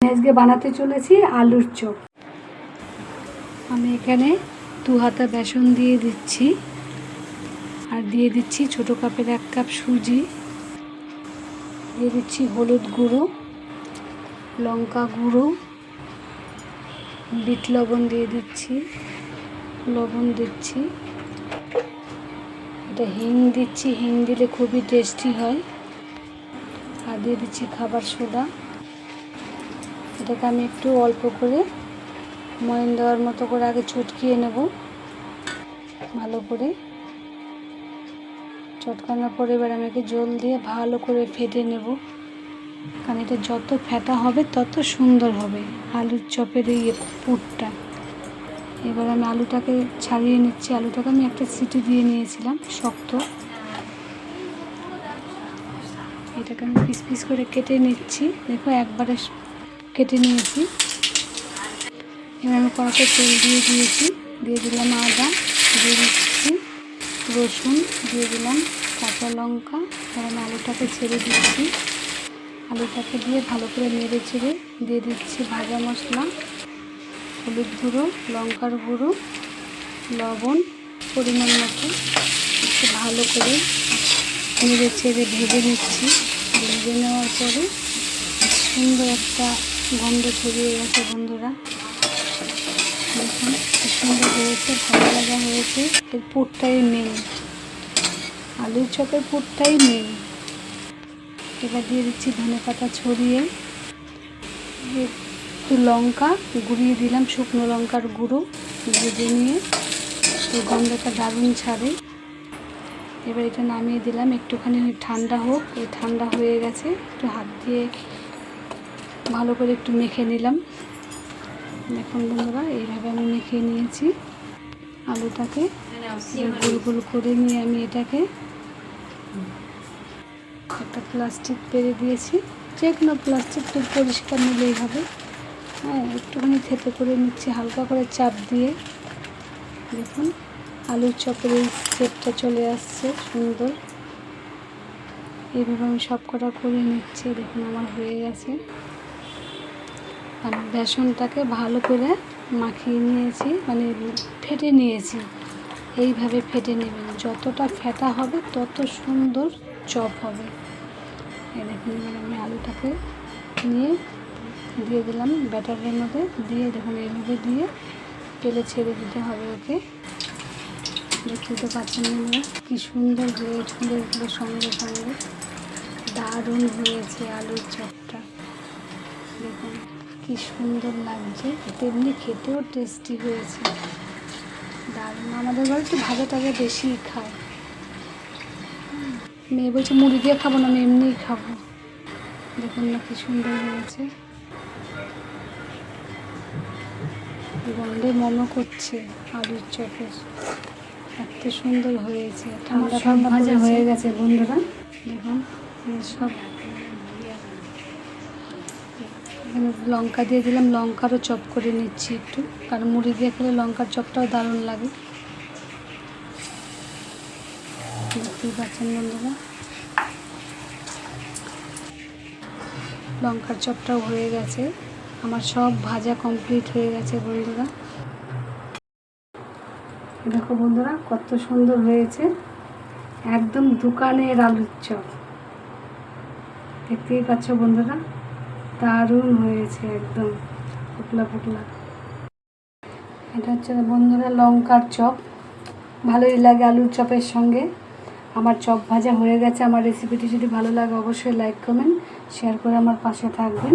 আজকে বানাতে চলেছি আলুর চপ। আমি এখানে দু হাতা বেসন দিয়ে দিচ্ছি। আর দিয়ে দিচ্ছি ছোটো কাপের এক কাপ সুজি। দিয়ে দিচ্ছি হলুদ গুঁড়ো, লঙ্কা গুঁড়ো, বিট লবণ দিয়ে দিচ্ছি, লবণ দিচ্ছি। এটা হিং দিচ্ছি, হিং দিলে খুবই টেস্টি হয়। আর দিয়ে দিচ্ছি খাবার সোডা। এটাকে আমি একটু অল্প করে ময়ন দেওয়ার মতো করে আগে চটকিয়ে নেব। ভালো করে। চটকানোর পরে এবার আমি একে জল দিয়ে ভালো করে ফেটে নেব। কারণ এটা যত ফেটা হবে, তত সুন্দর হবে আলুর চপের এই পুরটা। এবার আমি আলুটাকে ছাড়িয়ে নিচ্ছি। আলুটাকে আমি একটা সিটি দিয়ে নিয়েছিলাম, শক্ত। এটাকে আমি পিস পিস করে কেটে নিচ্ছি। দেখো একবারে কেটে নিয়েছি। এবার আমি কড়াতে তেল দিয়ে দিয়েছি। দিয়ে দিলাম আদা, দিয়ে দিচ্ছি রসুন, দিয়ে দিলাম কাঁচা লঙ্কা। এবার আলুটাকে ছেড়ে দিচ্ছি। আলুটাকে দিয়ে ভালো করে নেড়ে ছেড়ে দিয়ে দিচ্ছি ভাজা মশলা, হলুদ গুঁড়ো, লঙ্কার গুঁড়ো, লবণ, পরিমাণ মতো। একটু ভালো করে নেড়ে ছেড়ে ভেজে নিচ্ছি। ভেজে নেওয়ার পরে সুন্দর একটা গন্ধ ছড়িয়ে গেছে বন্ধুরা। দেখুন, কি সুন্দর হয়েছে, ভালো লাগা হয়েছে। এর পুরটাই নেই। আলুর চপের পুরটাই নেই। এবার দিয়ে দিচ্ছি ধনে পাতা ছড়িয়ে। একটু লঙ্কা গুঁড়িয়ে দিলাম, শুকনো লঙ্কার গুঁড়ো ভেজে নিয়ে। এই গন্ধটা দারুণ ছাড়ে। এবার এটা নামিয়ে দিলাম। একটুখানি ঠান্ডা হোক, এই ঠান্ডা হয়ে গেছে। একটু হাত দিয়ে ভালো করে একটু মেখে নিলাম। দেখুন বন্ধুরা, এইভাবে আমি মেখে নিয়েছি আলুটাকে। গোল গোল করে নিয়ে আমি এটাকে একটা প্লাস্টিক পেরে দিয়েছি। যে কোনো প্লাস্টিক তো পরিষ্কার নিলেই হবে। হ্যাঁ একটুখানি থেতে করে নিচ্ছি, হালকা করে চাপ দিয়ে। দেখুন, আলুর চপের এই শেপটা চলে আসছে, সুন্দর। এইভাবে আমি সব কটা করে নিচ্ছি, দেখুন আমার হয়ে গেছে। বেসনটাকে ভালো করে মাখিয়ে নিয়েছি মানে ফেটে নিয়েছি। এইভাবে ফেটে নেবেন। যতটা ফেটা হবে, তত সুন্দর চপ হবে। দেখুন, এবার আমি আলুটাকে নিয়ে দিয়ে দিলাম ব্যাটারের মধ্যে। দিয়ে দেখুন, এইভাবে দিয়ে তেলে ছেড়ে দিতে হবে ওকে। দেখতে তো পাচ্ছেন বন্ধুরা, কি সুন্দর হয়ে ফুলে উঠল সঙ্গে সঙ্গে। দারুণ হয়েছে আলুর চপটা। দেখুন। কি সুন্দর লাগছে। তেমনি খেতেও টেস্টি হয়েছে। দারুণ। আমাদের বাড়িতে ভাজা টাজা বেশিই খায়। মেয়ে বলছে মুড়ি দিয়ে খাব না আমি এমনিই খাব। দেখুন না কি সুন্দর হয়েছে। গন্ধে মনে করছে আলুর চপের। এত সুন্দর হয়েছে। ঠান্ডা ঠান্ডা ভাজা হয়ে গেছে বন্ধুরা। দেখুন সব। এখানে লঙ্কা দিয়ে দিলাম। লঙ্কারও চপ করে নিচ্ছি একটু। কারণ মুড়ি দিয়ে খেলে লঙ্কার চপটাও দারুণ লাগে। দেখতেই পাচ্ছেন বন্ধুরা। লঙ্কার চপটাও হয়ে গেছে। আমার সব ভাজা কমপ্লিট হয়ে গেছে বন্ধুরা। দেখো বন্ধুরা, কত সুন্দর হয়েছে। একদম দোকানের আলুর চপ। দেখতেই পাচ্ছ বন্ধুরা। দারুণ হয়েছে একদম ফুটলা ফুটলা এটা হচ্ছে বন্ধুরা লঙ্কার চপ। ভালোই লাগে আলুর চপের সঙ্গে। আমার চপ ভাজা হয়ে গেছে, আমার রেসিপিটি যদি ভালো লাগে অবশ্যই লাইক কমেন্ট শেয়ার করে আমার পাশে থাকবেন।